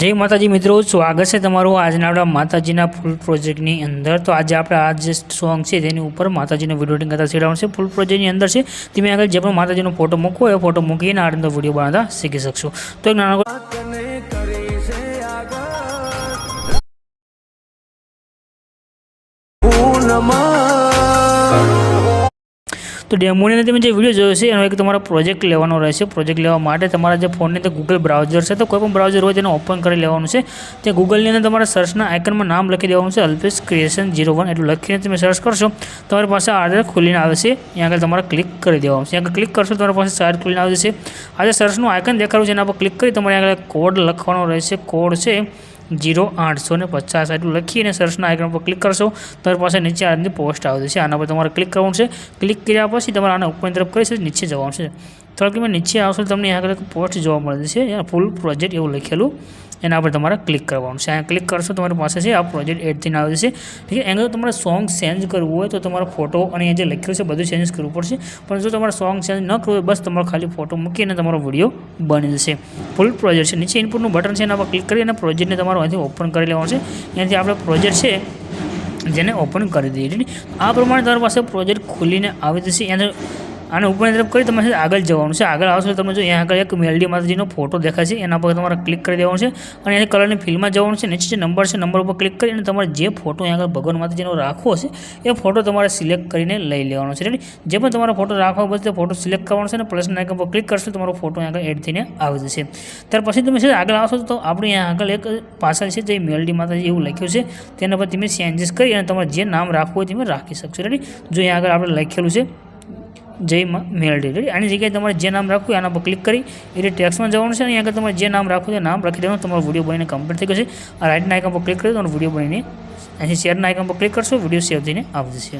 જય માતાજી મિત્રો, સ્વાગત છે તમારું આજના આપણા માતાજીના ફૂલ પ્રોજેક્ટની અંદર. તો આજે આપણે આ જે સોંગ છે તેની ઉપર માતાજીનો વીડિયો એડિટિંગ કરતા શીખવાનું છે. ફૂલ પ્રોજેક્ટની અંદર છે, તમે આગળ જે પણ માતાજીનો ફોટો મૂકવો એ ફોટો મૂકીને આ રીતનો વીડિયો બનાવતા શીખી શકશો. તો એક નાનો પૂનમાં તો ડેમોની તમે જે વીડિયો જોયો છે, એનો એક તમારો પ્રોજેક્ટ લેવાનો રહેશે. પ્રોજેક્ટ લેવા માટે તમારા જે ફોનની અંદર ગૂગલ બ્રાઉઝર છે, તો કોઈ પણ બ્રાઉઝર હોય તેને ઓપન કરી લેવાનું છે. તે ગૂગલની અંદર તમારા સર્ચના આઇકનમાં નામ લખી દેવાનું છે અલ્પેશ ક્રિએશન જીરો વન એટલું લખીને તમે સર્ચ કરશો, તમારી પાસે આધાર ખુલીને આવે છે. અહીંયા આગળ તમારે ક્લિક કરી દેવાનું છે. આગળ ક્લિક કરશો તમારી પાસે સાઇટ ખુલીને આવે છે આજે સર્ચનું આઇકન દેખાડું છે, એના પર ક્લિક કરી તમારે આગળ કોડ લખવાનો રહેશે. કોડ છે. જીરો આઠસો ને પચાસ આટલું લખી અને સર્ચના આઇકન પર ક્લિક કરશો, તમારી પાસે નીચે આ રીતની પોસ્ટ આવતી છે. આના પર તમારે ક્લિક કરવાનું છે. ક્લિક કર્યા પછી તમારે આને ઉપર તરફ કરી નીચે જવાનું છે. થોડાક તમે નીચે આવશો તમને આગળ એક પોસ્ટ જોવા મળે છે. અહીંયા ફૂલ પ્રોજેક્ટ એવું લખેલું. એના પર તમારે ક્લિક કરવાનું છે. અહીંયા ક્લિક કરશો તમારી પાસે છે આ પ્રોજેક્ટ એડ થઈને આવે છે. ઠીક છે? એના તમારે સોંગ ચેન્જ કરવું હોય તો તમારો ફોટો અને જે લખ્યું છે બધું ચેન્જ કરવું પડશે. પણ જો તમારે સોંગ ચેન્જ ન કરવું હોય, બસ તમારો ખાલી ફોટો મૂકીને તમારો વીડિયો બની જશે. ફૂલ પ્રોજેક્ટ છે. નીચે ઇનપુટનું બટન છે એના પર ક્લિક કરી અને પ્રોજેક્ટને તમારો અહીંથી ઓપન કરી લેવાનું છે. અહીંયાથી આપણે પ્રોજેક્ટ છે જેને ઓપન કરી દઈએ? આ પ્રમાણે તમારી પાસે પ્રોજેક્ટ ખુલીને આવી જશે. એના આને ઉપરની તરફ કરી તમારે આગળ જવાનું છે. આગળ આવશો તમને જો અહીંયા આગળ એક મેલડી માતાજીનો ફોટો દેખાય છે. એના પર તમારે ક્લિક કરી દેવાનું છે. અને એની કલરની ફિલ્મમાં જવાનું છે. નીચે જે નંબર છે નંબર ઉપર ક્લિક કરીને તમારે જે ફોટો અહીંયા આગળ ભગવાન માતાજીનો રાખવો છે, એ ફોટો તમારે સિલેક્ટ કરીને લઈ લેવાનો છે. જે પણ તમારો ફોટો રાખવા તે ફોટો સિલેક્ટ કરવાનો છે અને પ્લસના આઇકન પર ક્લિક કરશો તમારો ફોટો અહીંયા આગળ એડ થઈને આવી જશે. ત્યાર પછી તમે છે, આગળ આવશો તો આપણે અહીંયા આગળ એક પાછળ છે, જે મેલડી માતાજી એવું લખ્યું છે, તેના પર તમે ચેન્જીસ કરી અને તમારે જે નામ રાખવું હોય તમે રાખી શકશો. રેડી જો અહીંયા આગળ આપણે લખેલું છે જય માં મેલડી રેડી આની જગ્યાએ તમારે જે નામ રાખવું એના પર ક્લિક કરી એ રીતે ટેક્સમાં જવાનું છે અને અહીંયા તમારે જે નામ રાખવું છે નામ રાખી દેવાનું. તમારો વીડિયો બનીને કમ્પ્લીટ થઈ ગયો છે. આ રાઇટના આઇકન પર ક્લિક કરી તમારો વીડિયો બનીને અહીંથી શેરના આઇકન પર ક્લિક કરશો. વીડિયો સેવ થઈને આવી જશે